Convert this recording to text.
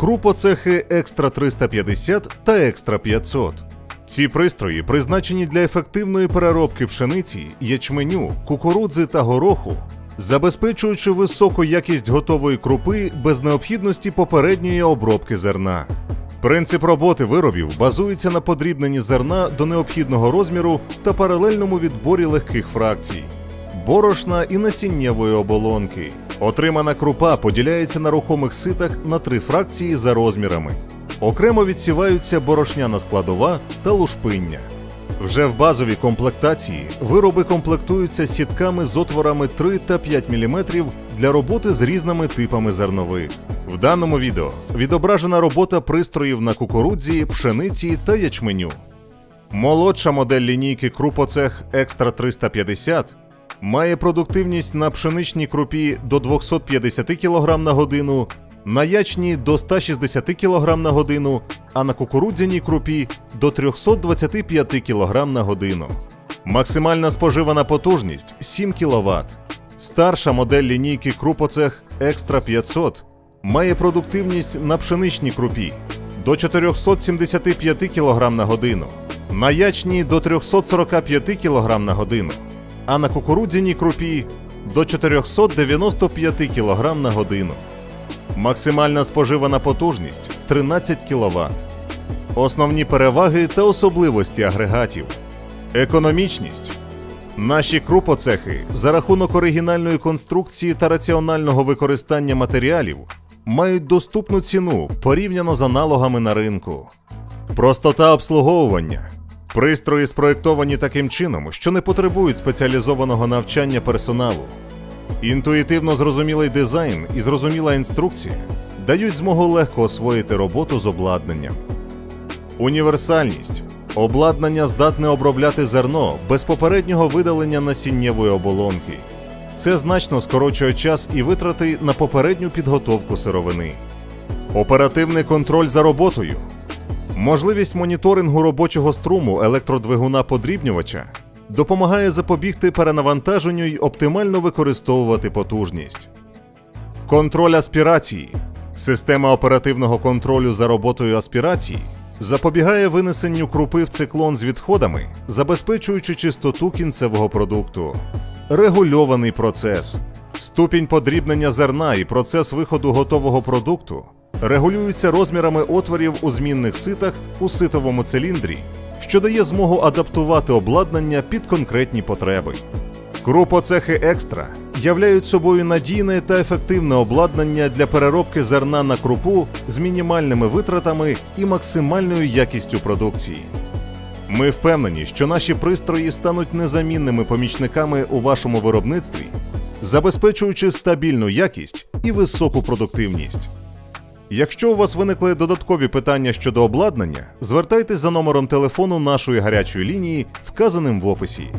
крупоцехи Екстра 350 та Екстра 500. Ці пристрої призначені для ефективної переробки пшениці, ячменю, кукурудзи та гороху, забезпечуючи високу якість готової крупи без необхідності попередньої обробки зерна. Принцип роботи виробів базується на подрібненні зерна до необхідного розміру та паралельному відборі легких фракцій борошна і насіннєвої оболонки. Отримана крупа поділяється на рухомих ситах на три фракції за розмірами. Окремо відсіваються борошняна складова та лушпиння. Вже в базовій комплектації вироби комплектуються сітками з отворами 3 та 5 мм для роботи з різними типами зернових. В даному відео відображена робота пристроїв на кукурудзі, пшениці та ячменю. Молодша модель лінійки Крупоцех Екстра 350 має продуктивність на пшеничній крупі до 250 кг на годину, на ячній до 160 кг на годину, а на кукурудзяній крупі до 325 кг на годину. Максимальна споживана потужність 7 кВт. Старша модель лінійки Крупоцех Екстра 500 має продуктивність на пшеничній крупі до 475 кг на годину, на ячній до 345 кг на годину, а на кукурудзяній крупі до 495 кг на годину. Максимальна споживана потужність 13 кВт. Основні переваги та особливості агрегатів. Економічність. Наші крупоцехи за рахунок оригінальної конструкції та раціонального використання матеріалів мають доступну ціну порівняно з аналогами на ринку. Простота обслуговування. Пристрої спроєктовані таким чином, що не потребують спеціалізованого навчання персоналу. Інтуїтивно зрозумілий дизайн і зрозуміла інструкція дають змогу легко освоїти роботу з обладнанням. Універсальність. Обладнання здатне обробляти зерно без попереднього видалення насіннєвої оболонки. Це значно скорочує час і витрати на попередню підготовку сировини. Оперативний контроль за роботою. Можливість моніторингу робочого струму електродвигуна подрібнювача допомагає запобігти перенавантаженню й оптимально використовувати потужність. Контроль аспірації. Система оперативного контролю за роботою аспірації запобігає винесенню крупи в циклон з відходами, забезпечуючи чистоту кінцевого продукту. Регульований процес. Ступінь подрібнення зерна і процес виходу готового продукту регулюються розмірами отворів у змінних ситах у ситовому циліндрі, що дає змогу адаптувати обладнання під конкретні потреби. Крупоцехи екстра являють собою надійне та ефективне обладнання для переробки зерна на крупу з мінімальними витратами і максимальною якістю продукції. Ми впевнені, що наші пристрої стануть незамінними помічниками у вашому виробництві, забезпечуючи стабільну якість і високу продуктивність. Якщо у вас виникли додаткові питання щодо обладнання, звертайтесь за номером телефону нашої гарячої лінії, вказаним в описі.